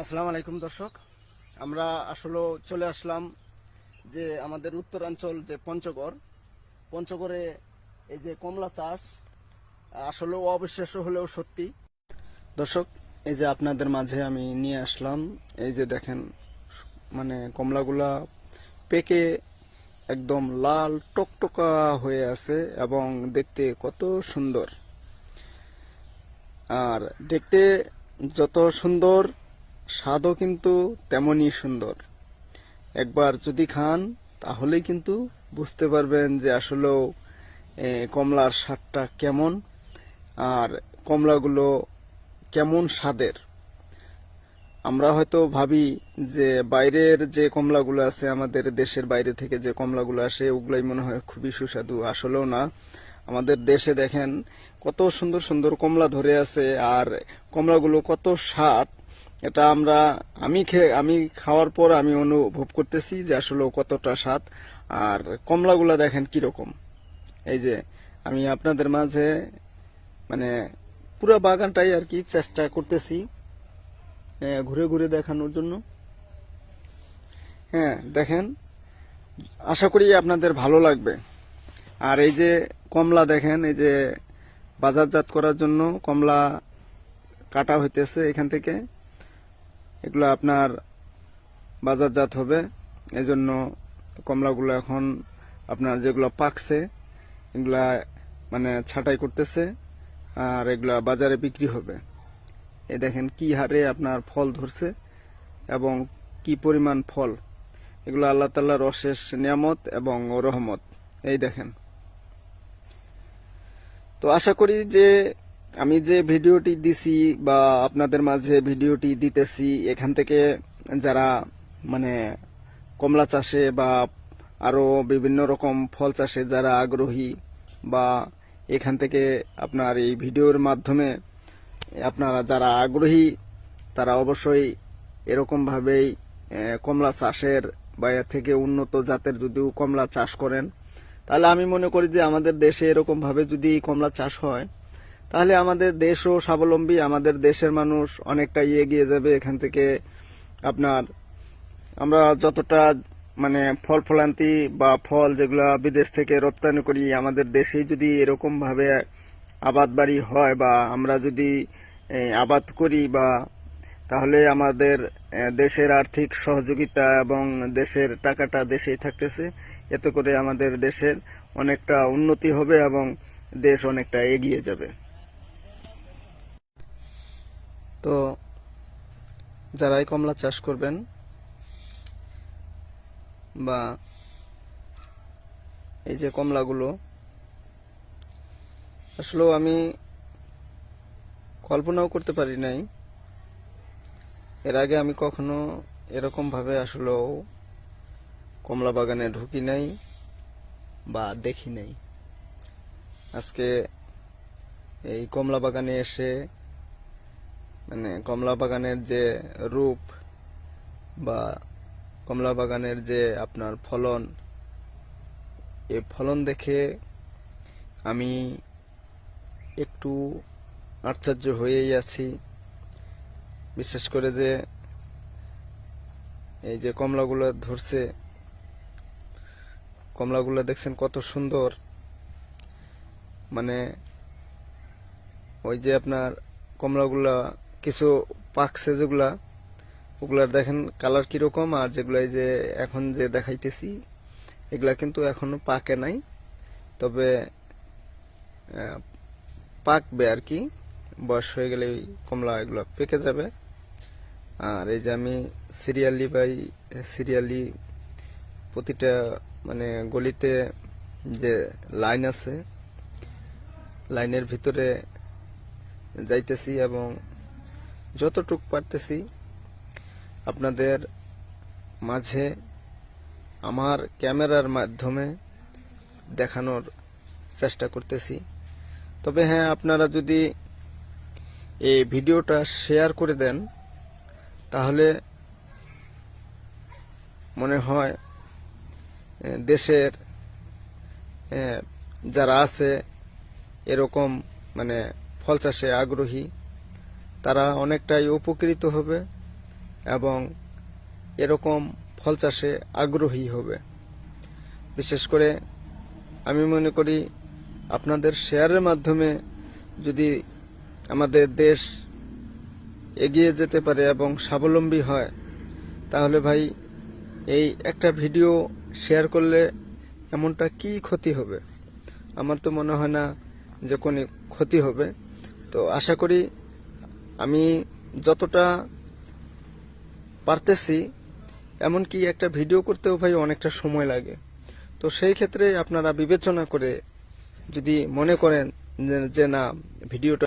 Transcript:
আসসালামু আলাইকুম দর্শক। আমরা আসলে চলে আসলাম যে আমাদের উত্তরাঞ্চল যে পঞ্চগড়, পঞ্চগড়ে এই যে কমলা চাষ, আসলে অবিশ্বাস্য হলেও সত্যি। দর্শক, এই যে আপনাদের মাঝে আমি নিয়ে আসলাম, এই যে দেখেন মানে কমলাগুলা পেকে একদম লাল টকটকা হয়ে আছে এবং দেখতে কত সুন্দর। আর দেখতে যত সুন্দর স্বাদও কিন্তু তেমনই সুন্দর। একবার যদি খান, তাহলেই কিন্তু বুঝতে পারবেন যে আসলেও কমলার স্বাদটা কেমন আর কমলাগুলো কেমন স্বাদের। আমরা হয়তো ভাবি যে বাইরের যে কমলাগুলো আছে, আমাদের দেশের বাইরে থেকে যে কমলাগুলো আসে, ওগুলাই মনে হয় খুবই সুস্বাদু। আসলেও না। আমাদের দেশে দেখেন, কত সুন্দর সুন্দর কমলা ধরে আছে আর কমলাগুলো কত স্বাদ। এটা আমরা, আমি আমি খাওয়ার পর আমি অনুভব করতেছি যে আসলে কতটা স্বাদ। আর কমলাগুলা দেখেন কীরকম। এই যে, আমি আপনাদের মাঝে মানে পুরো বাগানটাই আর কি চেষ্টা করতেছি ঘুরে ঘুরে দেখানোর জন্য। হ্যাঁ দেখেন, আশা করি আপনাদের ভালো লাগবে। আর এই যে কমলা দেখেন, এই যে বাজারজাত করার জন্য কমলা কাটা হইতেছে এখান থেকে। এগুলো আপনার বাজারজাত হবে। এজন্য কমলাগুলো এখন আপনার যেগুলো পাকছে, এগুলা মানে ছাঁটাই করতেছে, আর এগুলা বাজারে বিক্রি হবে। এই দেখেন কি হারে আপনার ফল ধরছে এবং কি পরিমাণ ফল। এগুলো আল্লাহ তাল্লাহর অশেষ নিয়ামত এবং রহমত। এই দেখেন। তো আশা করি যে আমি যে ভিডিওটি দিছি বা আপনাদের মাঝে ভিডিওটি দিতেছি, এখান থেকে যারা মানে কমলা চাষে বা আরও বিভিন্ন রকম ফল চাষে যারা আগ্রহী বা এখান থেকে আপনার এই ভিডিওর মাধ্যমে আপনারা যারা আগ্রহী, তারা অবশ্যই এরকম ভাবেই কমলা চাষের বা এর থেকে উন্নত জাতের যদিও কমলা চাষ করেন, তাহলে আমি মনে করি যে আমাদের দেশে এরকম ভাবে যদি কমলা চাষ হয় তাহলে আমাদের দেশও স্বাবলম্বী, আমাদের দেশের মানুষ অনেকটাই এগিয়ে যাবে এখান থেকে আপনার। আমরা যতটা মানে ফল ফলান্তি বা ফল যেগুলা বিদেশ থেকে রপ্তানি করি, আমাদের দেশেই যদি এরকম ভাবে আবাদ বাড়ি হয় বা আমরা যদি আবাদ করি বা তাহলে আমাদের দেশের আর্থিক সহযোগিতা এবং দেশের টাকাটা দেশেই থাকতেছে। এতে করে আমাদের দেশের অনেকটা উন্নতি হবে এবং দেশ অনেকটা এগিয়ে যাবে। তো যারাই কমলা চাষ করবেন বা এই যে কমলাগুলো, আসলেও আমি কল্পনাও করতে পারি নাই। এর আগে আমি কখনো এরকম ভাবে আসলেও কমলা বাগানে ঢুকি নাই বা দেখি নাই। আজকে এই কমলা বাগানে এসে মানে কমলা বাগানের যে রূপ বা কমলা বাগানের যে আপনার ফলন, এ ফলন দেখে আমি একটু আশ্চর্য হয়েই আছি। বিশেষ করে যে এই যে কমলাগুলো ধরছে, কমলাগুলো দেখছেন কত সুন্দর। মানে ওই যে আপনার কমলাগুলা কিছু পাকছে যেগুলা, ওগুলার দেখেন কালার কীরকম, আর যেগুলা যে এখন যে দেখাইতেছি, এগুলা কিন্তু এখনও পাকে নাই। তবে পাকবে আর কি, বয়স হয়ে গেলে কমলা এগুলো পেকে যাবে। আর এই যে আমি সিরিয়ালি বাই সিরিয়ালি প্রতিটা মানে গলিতে যে লাইন আছে, লাইনের ভিতরে যাইতেছি এবং যতটুক পারতেছি আপনাদের মাঝে আমার ক্যামেরার মাধ্যমে দেখানোর চেষ্টা করতেছি। তবে হ্যাঁ আপনারা যদি এই ভিডিওটা শেয়ার করে দেন, তাহলে মনে হয় দেশের যারা আছে, এরকম মানে ফল চাষে আগ্রহী তারা অনেকটাই উপকৃত হবে এবং এরকম ফল চাষে আগ্রহী হবে। বিশেষ করে আমি মনে করি আপনাদের শেয়ারের মাধ্যমে যদি আমাদের দেশ এগিয়ে যেতে পারে এবং স্বাবলম্বী হয়, তাহলে ভাই এই একটা ভিডিও শেয়ার করলে এমনটা কি ক্ষতি হবে? আমার তো মনে হয় না যে কোনো ক্ষতি হবে। তো আশা করি আমি যতটা পারতেছি, এমনকি একটা ভিডিও করতেও ভাই অনেকটা সময় লাগে। তো সেই ক্ষেত্রে আপনারা বিবেচনা করে যদি মনে করেন যে- না, ভিডিওটা